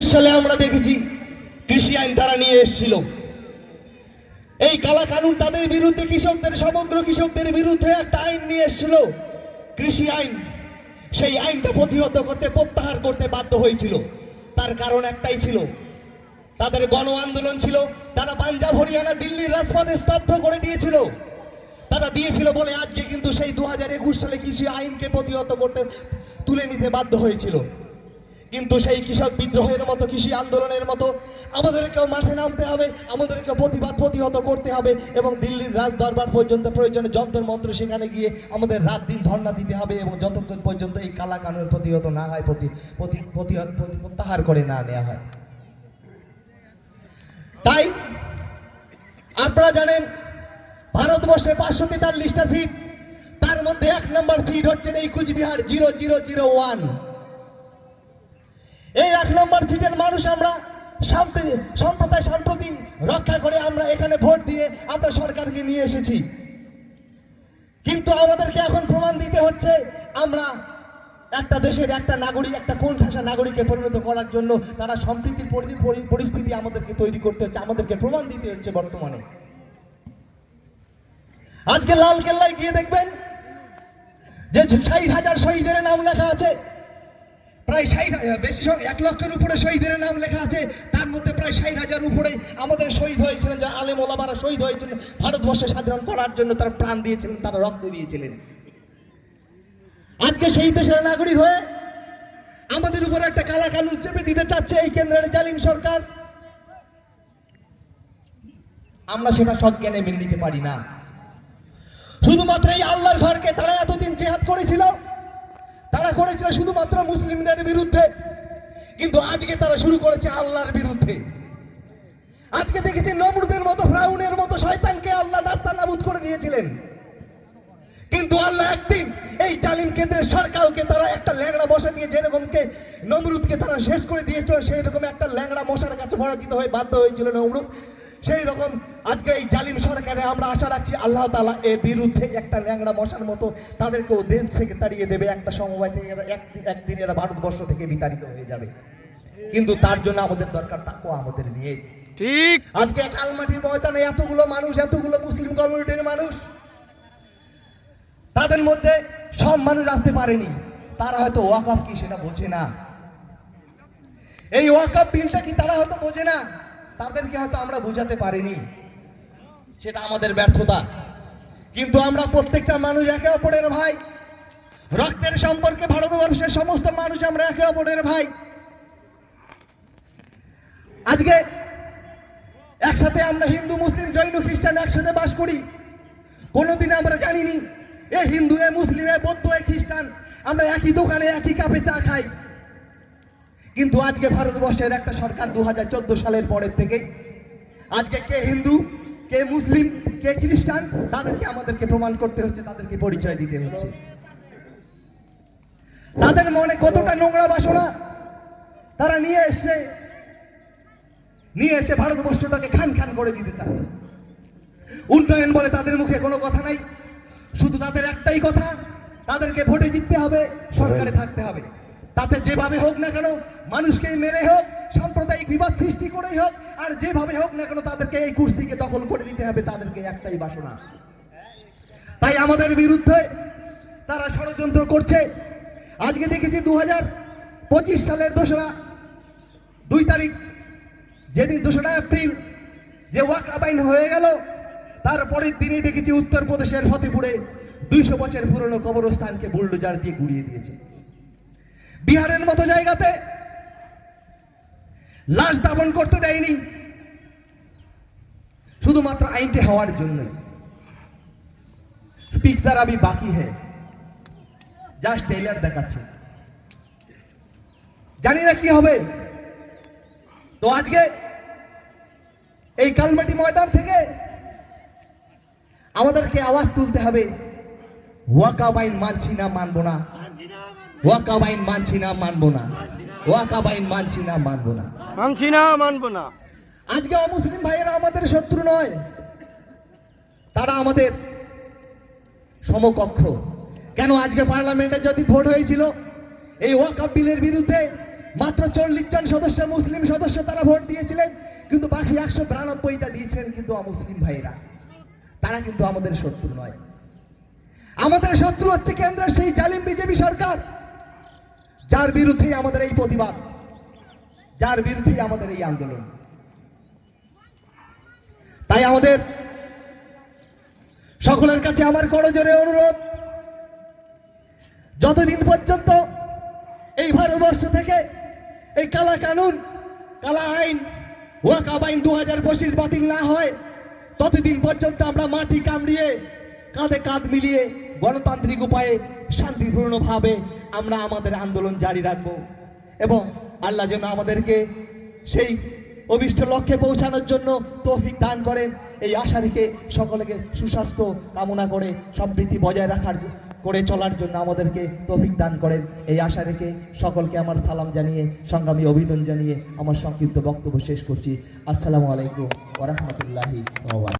সালে আমরা দেখেছি কৃষি আইন তারা নিয়ে এসেছিল। এই কালা কানুন তাদের বিরুদ্ধে কৃষকদের, সমগ্র কৃষকদের বিরুদ্ধে একটা আইন নিয়ে এসেছিল। কৃষি আইন, সেই আইনটা প্রতিহত করতে, প্রত্যাহার করতে বাধ্য হয়েছিল। তার কারণ একটাই ছিল, তাদের গণ আন্দোলন ছিল। তারা পাঞ্জাব, হরিয়ানা, দিল্লির রাজপথে স্তব্ধ করে দিয়েছিল। তারা দিয়েছিল বলে আজকে কিন্তু সেই দু হাজার একুশ সালে কৃষি আইনকে প্রতিহত করতে, তুলে নিতে বাধ্য হয়েছিল। কিন্তু সেই কৃষক বিদ্রোহের মতো, কৃষি আন্দোলনের মতো আমাদেরকেও মাঠে নামতে হবে, আমাদেরকে প্রতিবাদ প্রতিহত করতে হবে এবং দিল্লির রাজ দরবার পর্যন্ত প্রয়োজনে যন্ত্র মন্ত্র সেখানে গিয়ে আমাদের রাত দিন ধর্ণা দিতে হবে এবং যতক্ষণ পর্যন্ত এই কালা কানুন প্রতিহত না হয়, প্রতি প্রতি প্রতিহত প্রতি- প্রত্যাহার করে না নেওয়া হয়। তাই আপনারা জানেন, ভারতবর্ষে পাঁচশো তেতাল্লিশটা সিট, তার মধ্যে এক নম্বর সিট হচ্ছে এই Cooch Behar zero zero zero one. এই এক নম্বর সিটের মানুষ আমরা শান্তি, সম্প্রদায় সম্প্রতি রক্ষা করে আমরা এখানে ভোট দিয়ে আমরা সরকারকে নিয়ে এসেছি। কিন্তু আমাদেরকে এখন প্রমাণ দিতে হচ্ছে, আমরা একটা দেশের একটা নাগরিক, একটা কোন ভাষা নাগরিকে পরিণত করার জন্য তারা সম্প্রীতির পরি- পরি- পরিস্থিতি আমাদেরকে তৈরি করতে হচ্ছে, আমাদেরকে প্রমাণ দিতে হচ্ছে বর্তমানে। আজকে লাল কেল্লায় গিয়ে দেখবেন যে ষাট হাজার শহীদের নাম লেখা আছে। প্রায় ষাট বেশি এক লক্ষের উপরে শহীদের নাম লেখা আছে। তার মধ্যে প্রায় ষাট হাজার উপরে আমাদের শহীদ হয়েছিলেন, যারা আলেম ওলামারা শহীদ হয়েছিলেন, ভারতবর্ষে স্বাধীন করার জন্য তারা প্রাণ দিয়েছিলেন, তারা রক্ত দিয়েছিলেন। আজকে সেই দেশের নাগরিক হয়ে আমাদের উপরে একটা কালা কানুন চেপে দিতে চাচ্ছে এই কেন্দ্রের জালিম সরকার। আমরা সেটা সজ্ঞানে মেনে নিতে পারি না। শুধুমাত্র এই আল্লাহর ঘরকে তারা এতদিন জেহাদ করেছিল তারা করেছিল শুধুমাত্র মুসলিমদের বিরুদ্ধে, কিন্তু আজকে তারা শুরু করেছে আল্লাহর বিরুদ্ধে। আজকে দেখেছি নমরুদের মতো, ফ্রাউনের মতো শয়তানকে আল্লাহ রাস্তা নাবুদ করে দিয়েছিলেন। কিন্তু আল্লাহ একদিন এই জালিম কেন্দ্রের সরকারকে তারা একটা ল্যাংড়া মশা দিয়ে যেরকমকে নমরুদকে তারা শেষ করে দিয়েছিল সেই রকম একটা ল্যাংড়া মশার কাছে পরাজিত হয়ে বাধ্য হয়েছিল নমরুদ। সেই রকম আজকে এই জালিম সরকারে আমরা আশা রাখছি আল্লাহ তালা এর বিরুদ্ধে একটা ল্যাংড়া মশার মতো তাদেরকেও দেশ থেকে তাড়িয়ে দেবে। একটা সমবায় থেকে একদিন এরা ভারতবর্ষ থেকে বিতাড়িত হয়ে যাবে। কিন্তু তার জন্য আমাদের দরকার তাকেও আমাদের নিয়ে। ঠিক। আজকে কালমাটির ময়দানে এতগুলো মানুষ এতগুলো মুসলিম কমিউনিটির মানুষ তাদের মধ্যে সব মানুষ আসতে পারেনি। তারা হয়তো ওয়াকআপ কি সেটা বোঝে না। এই ওয়াকআপ বিলটা কি তারা হয়তো বোঝে না? তাদেরকে হয়তো আমরা বোঝাতে পারিনি। সেটা আমাদের ব্যর্থতা। কিন্তু আমরা প্রত্যেকটা মানুষ একে অপরের ভাই। রক্তের সম্পর্কে ভারতবর্ষের সমস্ত মানুষ আমরা একে অপরের ভাই। আজকে একসাথে আমরা হিন্দু, মুসলিম, জৈন, খ্রিস্টান একসাথে বাস করি। কোনোদিন আমরা জানিনি, এ হিন্দু, এ মুসলিম, এ বৌদ্ধ, এ খ্রিস্টান, আমরা একই দোকানে, একই কাপে চা খাই। কিন্তু আজকে ভারতবর্ষের একটা সরকার দু হাজার চোদ্দ সালের পরের থেকে, আজকে কে হিন্দু? কে মুসলিম, কে খ্রিস্টান, তাদেরকে আমাদেরকে প্রমাণ করতে হচ্ছে, তাদেরকে পরিচয় দিতে হচ্ছে। তাদের মনে কতটা নোংরা বাসনা, তারা নিয়ে এসছে নিয়ে এসে ভারতবর্ষটাকে খান খান করে দিতে চাচ্ছে। উন্নয়ন বলে তাদের মুখে কোনো কথা নাই, শুধু তাদের একটাই কথা, তাদেরকে ভোটে জিততে হবে, সরকারে থাকতে হবে। তাতে যেভাবে হোক না কেন মানুষকে মেরে হোক, সাম্প্রদায়িক বিবাদ সৃষ্টি করেই হোক, আর যেভাবে হোক না কেন তাদেরকে এই কুর্সিকে দখল করে নিতে হবে, তাদেরকে একটাই বাসনা। তাই আমাদের বিরুদ্ধে তারা ষড়যন্ত্র করছে। আজকে দেখেছি দু হাজার পঁচিশ সালের দোসরা, দুই তারিখ, যেদিন দোসরা এপ্রিল যে ওয়াক আবাইন হয়ে গেল তারপরের দিনেই দেখেছি উত্তরপ্রদেশের ফতেপুরে দুইশো বছর পুরনো কবরস্থানকে বুলডোজার দিয়ে গুড়িয়ে দিয়েছে। বিহারের মতো জায়গাতে লাশ দাপন করতে দেয়নি। শুধুমাত্র আইনটি হওয়ার জন্য। পিকচার আমি বাকি হ্যাঁ জাস্ট টেইলার দেখাচ্ছে। জানি না কি হবে। তো আজকে এই কালমাটি ময়দান থেকে আমাদেরকে আওয়াজ তুলতে হবে। ওয়াকাবাইন মানছি না, মানবো না। ওয়াকাবাইন মানছি না মানবো না। ওয়াকাবাইন মানছি না মানবো না। মানছি না মানবো না। আজকে অমুসলিম ভাইয়েরা আমাদের শত্রু নয়। তারা আমাদের সমকক্ষ। কেন আজকে পার্লামেন্টে যদি ভোট হয়েছিল এই ওয়াকাপ বিলের বিরুদ্ধে মাত্র চল্লিশ জন সদস্য মুসলিম সদস্য তারা ভোট দিয়েছিলেন কিন্তু বাকি একশো বিরানব্বইটা দিয়েছিলেন কিন্তু অমুসলিম ভাইয়েরা। তারা কিন্তু আমাদের শত্রু নয়। আমাদের শত্রু হচ্ছে কেন্দ্রের সেই জালিম বিজেপি সরকার। যার বিরুদ্ধেই আমাদের এই প্রতিবাদ, যার বিরুদ্ধেই আমাদের এই আন্দোলন। তাই আমাদের সকলের কাছে আমার করজোরে অনুরোধ, যতদিন পর্যন্ত এই ভারতবর্ষ থেকে এই কালা কানুন, কালা আইন ওয়াকাব আইন দু হাজার পঁচিশ বাতিল না হয়, ততদিন পর্যন্ত আমরা মাটি কামড়িয়ে কাঁধে কাঁধ মিলিয়ে গণতান্ত্রিক উপায়ে শান্তিপূর্ণভাবে আমরা আমাদের আন্দোলন জারি রাখব। এবং আল্লাহ যেন আমাদেরকে সেই অভিষ্ট লক্ষ্যে পৌঁছানোর জন্য তৌফিক দান করেন। এই আশা রেখে সকলকে সুস্বাস্থ্য কামনা করে সম্প্রীতি বজায় রাখার করে চলার জন্য আমাদেরকে তৌফিক দান করেন। এই আশা রেখে সকলকে আমার সালাম জানিয়ে, সংগ্রামী অভিনন্দন জানিয়ে আমার সংক্ষিপ্ত বক্তব্য শেষ করছি। আসসালামু আলাইকুম ওরহমতুল্লাহি